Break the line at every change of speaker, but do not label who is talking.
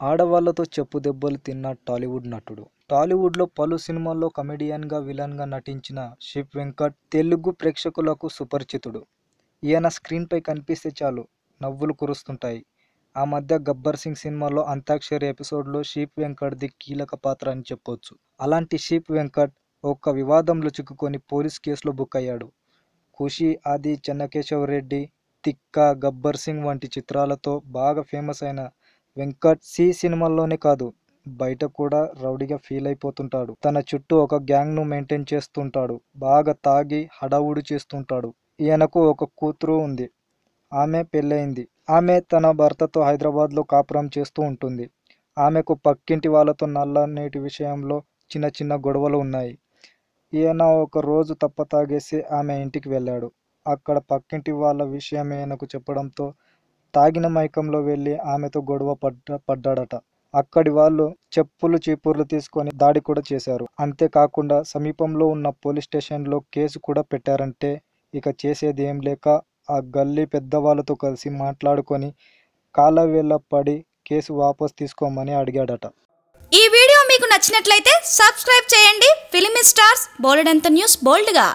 ఆడవాళ్ళతో చెప్పు దెబ్బలు తిన్న టాలీవుడ్ నటుడు. టాలీవుడ్లో పలు సినిమాల్లో కమెడియన్గా విలన్గా నటించిన శివ్ వెంకట్ తెలుగు ప్రేక్షకులకు సుపరిచితుడు. ఈయన స్క్రీన్పై కనిపిస్తే చాలు నవ్వులు కురుస్తుంటాయి. ఆ మధ్య గబ్బర్ సింగ్ సినిమాలో అంతాక్షరి ఎపిసోడ్లో షీప్ వెంకట్ది కీలక పాత్ర అని చెప్పొచ్చు. అలాంటి షీప్ వెంకట్ ఒక వివాదంలో చిక్కుకొని పోలీస్ కేసులో బుక్ అయ్యాడు. ఖుషి ఆది చెన్నకేశవరెడ్డి తిక్క గబ్బర్ సింగ్ వంటి చిత్రాలతో బాగా ఫేమస్ అయిన వెంకట్ సి సినిమాల్లోనే కాదు బయట కూడా రౌడీగా ఫీల్ అయిపోతుంటాడు. తన చుట్టూ ఒక గ్యాంగ్ను మెయింటైన్ చేస్తుంటాడు. బాగా తాగి హడావుడి చేస్తుంటాడు. ఈయనకు ఒక కూతురు ఉంది. ఆమె పెళ్ళయింది. ఆమె తన భర్తతో హైదరాబాద్లో కాపురం చేస్తూ ఉంటుంది. ఆమెకు పక్కింటి వాళ్ళతో నల్లనేటి విషయంలో చిన్న చిన్న గొడవలు ఉన్నాయి. ఈయన ఒక రోజు తప్ప తాగేసి ఆమె ఇంటికి వెళ్ళాడు. అక్కడ పక్కింటి వాళ్ళ విషయం ఈయనకు చెప్పడంతో తాగిన మైకంలో వెళ్ళి ఆమెతో గొడవ పడ్డ పడ్డాడట. అక్కడి వాళ్ళు చెప్పులు చీపుర్లు తీసుకొని దాడి కూడా చేశారు. అంతేకాకుండా సమీపంలో ఉన్న పోలీస్ స్టేషన్లో కేసు కూడా పెట్టారంటే ఇక చేసేది ఏం లేక ఆ గల్లీ పెద్దవాళ్ళతో కలిసి మాట్లాడుకొని కాలవేళ పడి కేసు వాపస్ తీసుకోమని అడిగాడట.
ఈ వీడియో మీకు నచ్చినట్లయితే సబ్స్క్రైబ్ చేయండి. ఫిలిమి స్టార్స్ బోలెడంత న్యూస్ బోల్డ్గా.